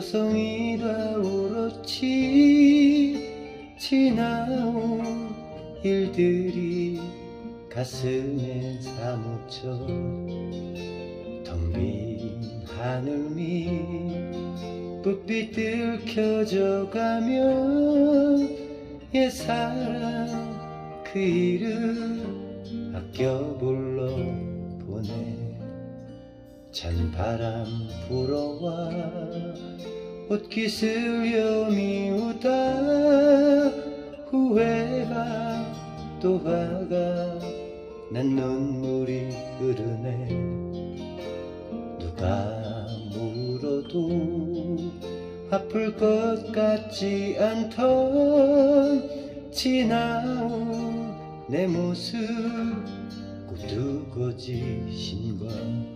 서성이다 오롯이 지나온 일들이 가슴에 사무쳐 텅빈 하늘 밑 불빛들 켜져 가며 옛사랑 그 이름 아껴 불러 보내 찬 바람 불어와 옷깃을 여 미우다. 후회가 또 화가 난 눈물이 흐르네. 누가 물어도 아플 것 같지 않던 지나온 내 모습. 꾸두거지신 것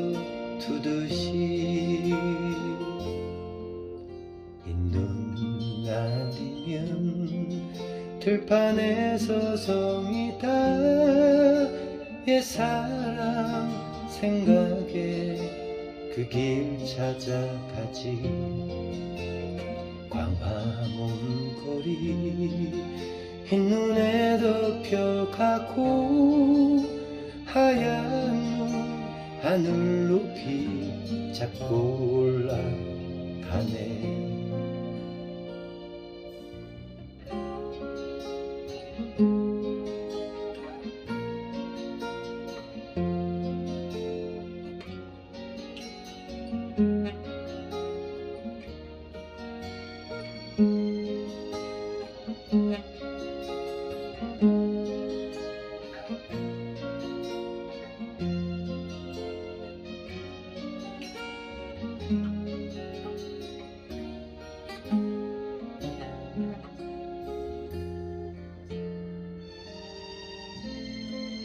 들판에 서성이다 옛사랑 생각에 그 길 찾아가지. 광화문 거리 흰눈에 덮여가고 하얀 눈 하늘 높이 잡고 올라가네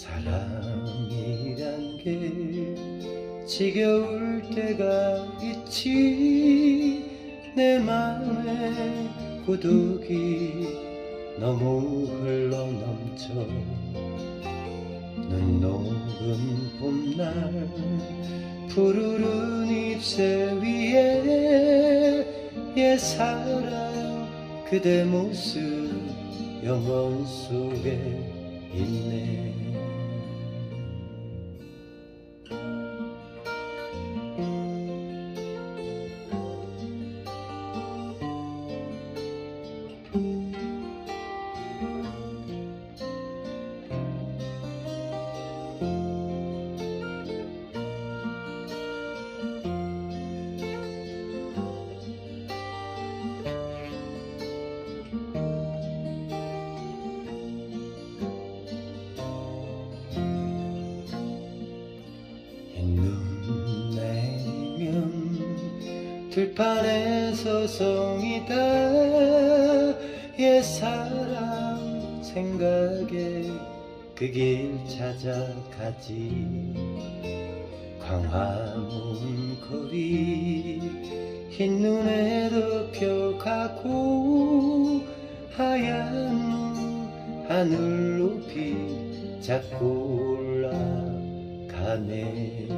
사랑이란 게 지겨울 때가 있지. 내 맘에 고독이 너무 흘러넘쳐 눈 녹은 봄날 푸르른 잎새 위에 옛사랑 그대 모습 영원 속에 있네 들판에 서성이다. 옛사랑 생각에 그 길 찾아가지. 광화문 거리 흰눈에 덮여가고 하얀 눈 하늘 높이 잡고 올라가네